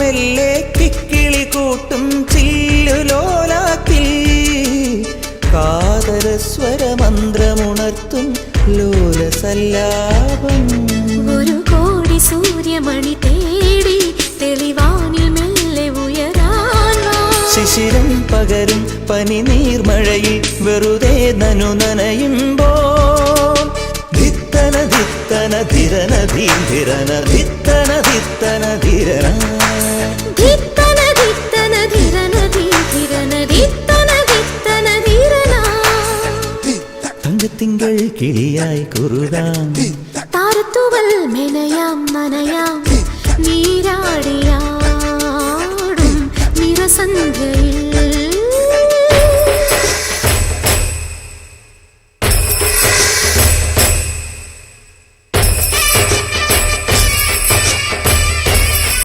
മെല്ലെ കിക്കിളി കൂട്ടും ചില്ലുലോലാത്തിൽ കാതരസ്വരമന്ത്രമുണർത്തും ലോലസല്ലാപം. ഒരു കോടി സൂര്യമണി തേടി തെളിവാനിൽ മെല്ലെ ഉയരാൻ. ശിശിരം പകരും പനി നീർമഴയിൽ വെറുതെ നനു നനയുമ്പോ ധിത്തന ധിത്തന ധിരന ധീരന ധിത്തന ധിത്തന ധിരന ധിത്തന ധിത്തന ധിരന ധീ ധിരന ധിത്തന